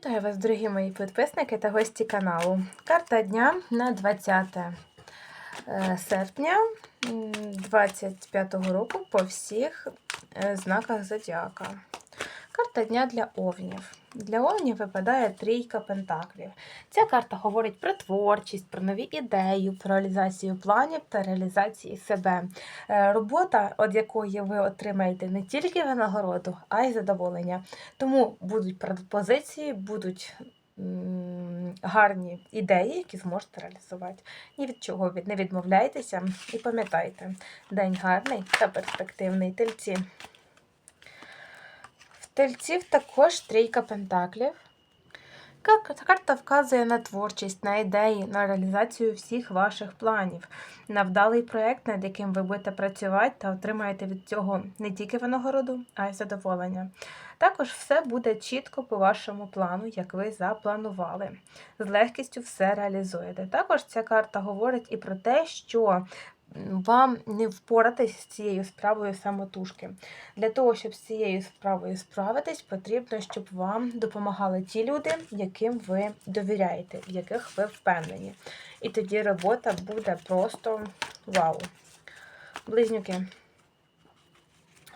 Вітаю вас, дорогі мої підписники та гості каналу. Карта дня на 20 е, серпня 2025 року по всіх е, знаках зодіака. Карта дня для овнів. Для овнів випадає трійка пентаклів. Ця карта говорить про творчість, про нові ідеї, про реалізацію планів та реалізації себе. Е, Робота, від якої ви отримаєте не тільки винагороду, а й задоволення. Тому будуть пропозиції, будуть гарні ідеї, які зможете реалізувати. Ні від чого не відмовляйтеся і пам'ятайте, день гарний та перспективний тельці. Тельців також трійка пентаклів. Ка- Карта вказує на творчість, на ідеї, на реалізацію всіх ваших планів, на вдалий проєкт, над яким ви будете працювати та отримаєте від цього не тільки винагороду, а й задоволення. Також все буде чітко по вашому плану, як ви запланували. З легкістю все реалізуєте. Також ця карта говорить і про те, що вам не впоратись з цією справою самотужки. Для того, щоб з цією справою справитись, потрібно, щоб вам допомагали ті люди, яким ви довіряєте, в яких ви впевнені. І тоді робота буде просто вау. Близнюки.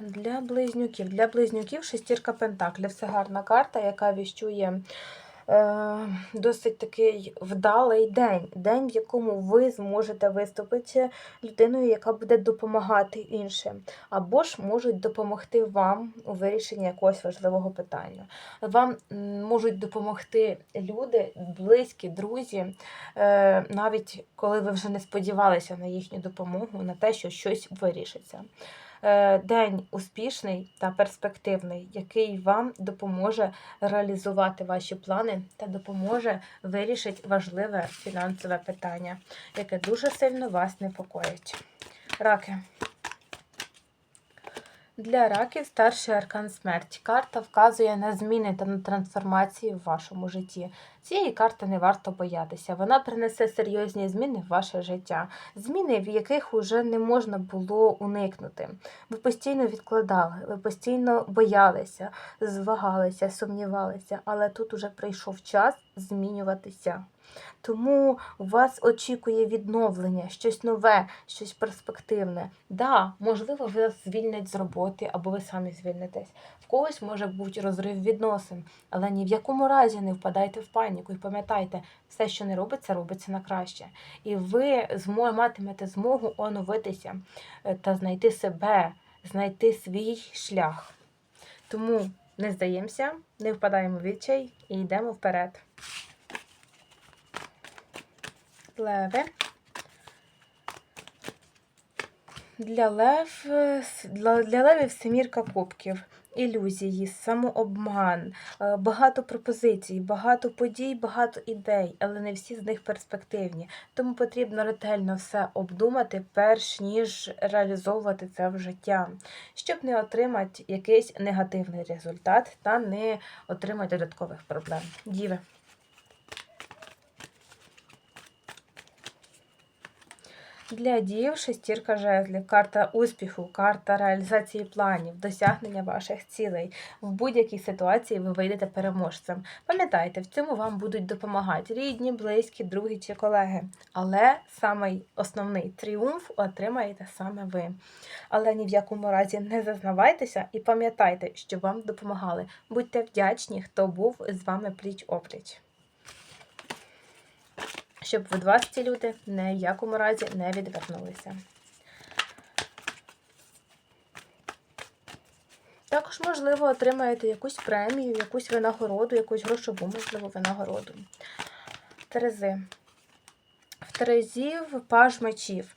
Для близнюків. Для близнюків шестірка пентаклів. Це гарна карта, яка віщує досить такий вдалий день. День, в якому ви зможете виступити людиною, яка буде допомагати іншим, або ж можуть допомогти вам у вирішенні якогось важливого питання. Вам можуть допомогти люди, близькі, друзі, е, навіть коли ви вже не сподівалися на їхню допомогу, на те, що щось вирішиться. Е, День успішний та перспективний, який вам допоможе реалізувати ваші плани та допоможе вирішити важливе фінансове питання, яке дуже сильно вас непокоїть. Раки. Для раків старший аркан смерть. Карта вказує на зміни та на трансформації в вашому житті. Цієї карти не варто боятися. Вона принесе серйозні зміни в ваше життя, зміни, в яких уже не можна було уникнути. Ви постійно відкладали, ви постійно боялися, звагалися, сумнівалися, але тут уже прийшов час змінюватися. Тому вас очікує відновлення, щось нове, щось перспективне. Да, можливо, вас звільнять з роботи або ви самі звільнитесь. В когось може бути розрив відносин, але ні в якому разі не впадайте в паніку і пам'ятайте, все, що не робиться, робиться на краще. І ви матимете змогу оновитися е, та знайти себе, знайти свій шлях. Тому не здаємося, не впадаємо в відчай і йдемо вперед. Леви. Для лев, для левів семірка кубків, ілюзії, самообман, е, багато пропозицій, багато подій, багато ідей, але не всі з них перспективні. Тому потрібно ретельно все обдумати, перш ніж реалізовувати це в життя, щоб не отримати якийсь негативний результат та не отримати додаткових проблем. Діви. Для дів шестірка жезлів, карта успіху, карта реалізації планів, досягнення ваших цілей. В будь-якій ситуації ви вийдете переможцем. Пам'ятайте, в цьому вам будуть допомагати рідні, близькі, друзі чи колеги. Але самий основний тріумф отримаєте саме ви. Але ні в якому разі не зазнавайтеся і пам'ятайте, що вам допомагали. Будьте вдячні, хто був з вами пліч опліч щоб від вас ці люди ні в якому разі не відвернулися. Також, можливо, отримаєте якусь премію, якусь винагороду, якусь грошову, можливо, винагороду. Терези. В Терезів паж мечів.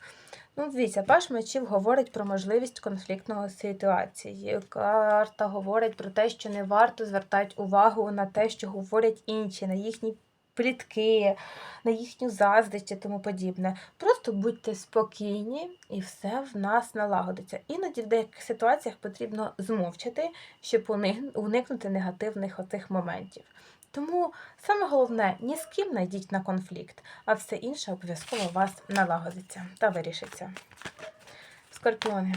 Ну, дивіться, паж мечів говорить про можливість конфліктного ситуації. Карта говорить про те, що не варто звертати увагу на те, що говорять інші, на їхні плітки, на їхню заздрість і тому подібне. Просто будьте спокійні і все в нас налагодиться. Іноді в деяких ситуаціях потрібно змовчати, щоб уникнути негативних оцих моментів. Тому саме головне, ні з ким не на конфлікт, а все інше обов'язково вас налагодиться та вирішиться. Скорпіони.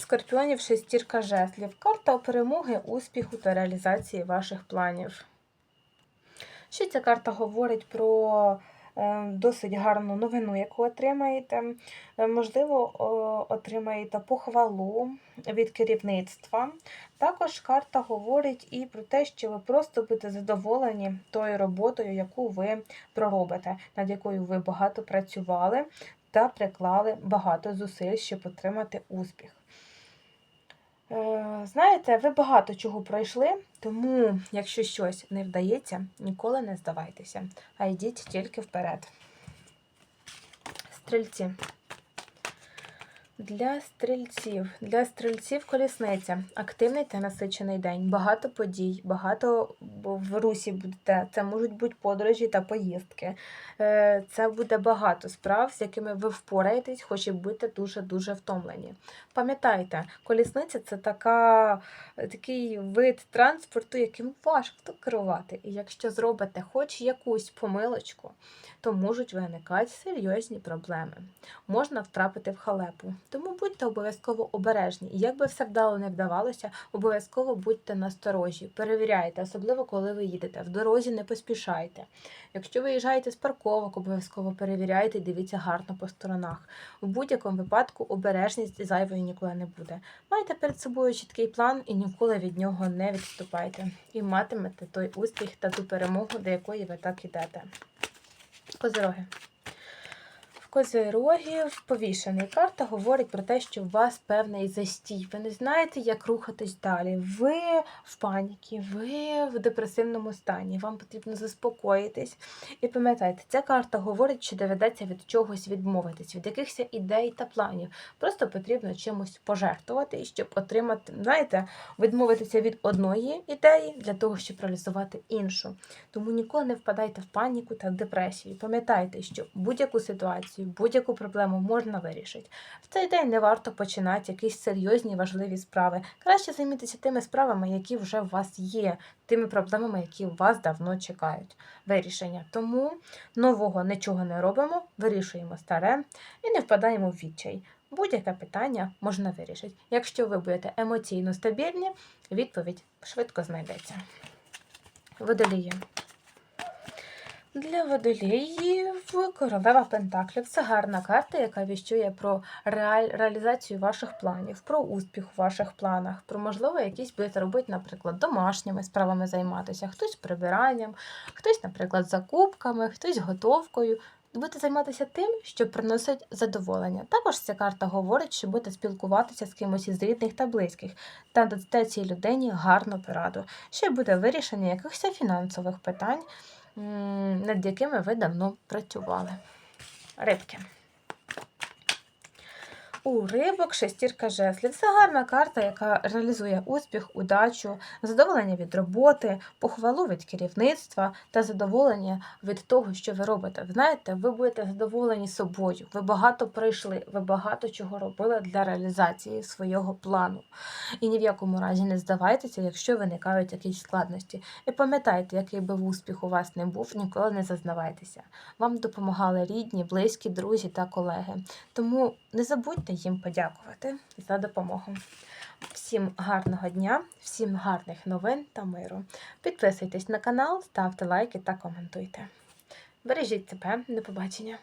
Скорпіонів шестірка жезлів. Карта перемоги, успіху та реалізації ваших планів. Ще ця карта говорить про е, досить гарну новину, яку отримаєте. Е, Можливо, отримаєте похвалу від керівництва. Також карта говорить і про те, що ви просто будете задоволені тою роботою, яку ви проробите, над якою ви багато працювали та приклали багато зусиль, щоб отримати успіх. Е, Знаєте, ви багато чого пройшли, тому якщо щось не вдається, ніколи не здавайтеся, а йдіть тільки вперед. Стрільці. Для стрільців. Для стрільців колісниця. Активний та насичений день. Багато подій, багато в русі будете. Це можуть бути подорожі та поїздки. Е, Це буде багато справ, з якими ви впораєтесь, хоч і будете дуже-дуже втомлені. Пам'ятайте, колісниця це така, такий вид транспорту, яким важко керувати. І якщо зробите хоч якусь помилочку, то можуть виникати серйозні проблеми. Можна втрапити в халепу. Тому будьте обов'язково обережні. І як все вдало не вдавалося, обов'язково будьте насторожі, перевіряйте, особливо коли ви їдете. В дорозі не поспішайте. Якщо виїжджаєте з парковок, обов'язково перевіряйте і дивіться гарно по сторонах. У будь-якому випадку обережність зайвою ніколи не буде. Майте перед собою чіткий план і ніколи від нього не відступайте. І матимете той успіх та ту перемогу, до якої ви так ідете. Козироги. Козирогів повішений. Карта говорить про те, що у вас певний застій. Ви не знаєте, як рухатись далі. Ви в паніці, ви в депресивному стані. Вам потрібно заспокоїтись. І пам'ятайте, ця карта говорить, що доведеться від чогось відмовитись, від якихось ідей та планів. Просто потрібно чимось пожертвувати, щоб отримати, знаєте, відмовитися від одної ідеї для того, щоб реалізувати іншу. Тому ніколи не впадайте в паніку та депресію. Пам'ятайте, що будь-яку ситуацію, будь-яку проблему можна вирішити. В цей день не варто починати якісь серйозні важливі справи. Краще займітися тими справами, які вже у вас є, тими проблемами, які у вас давно чекають вирішення. Тому нового нічого не робимо, вирішуємо старе і не впадаємо в відчай. Будь-яке питання можна вирішити. Якщо ви будете емоційно стабільні, відповідь швидко знайдеться. Водолії. Для водоліїв королева Пентаклів це гарна карта, яка віщує про реаль... реалізацію ваших планів, про успіх у ваших планах, про можливо якісь будете робити, наприклад, домашніми справами займатися, хтось прибиранням, хтось, наприклад, закупками, хтось готовкою. Будете займатися тим, що приносить задоволення. Також ця карта говорить, що будете спілкуватися з кимось із рідних та близьких, та дасте цій людині гарну пораду, що буде вирішення якихось фінансових питань, над якими ви давно працювали. Рибки. У рибок шестірка жезлів. Це гарна карта, яка реалізує успіх, удачу, задоволення від роботи, похвалу від керівництва та задоволення від того, що ви робите. Знаєте, ви будете задоволені собою. Ви багато пройшли, ви багато чого робили для реалізації свого плану. І ні в якому разі не здавайтеся, якщо виникають якісь складності. І пам'ятайте, який би успіх у вас не був, ніколи не зазнавайтеся. Вам допомагали рідні, близькі, друзі та колеги. Тому не забудьте їм подякувати за допомогу. Всім гарного дня, всім гарних новин та миру. Підписуйтесь на канал, ставте лайки та коментуйте. Бережіть себе, до побачення!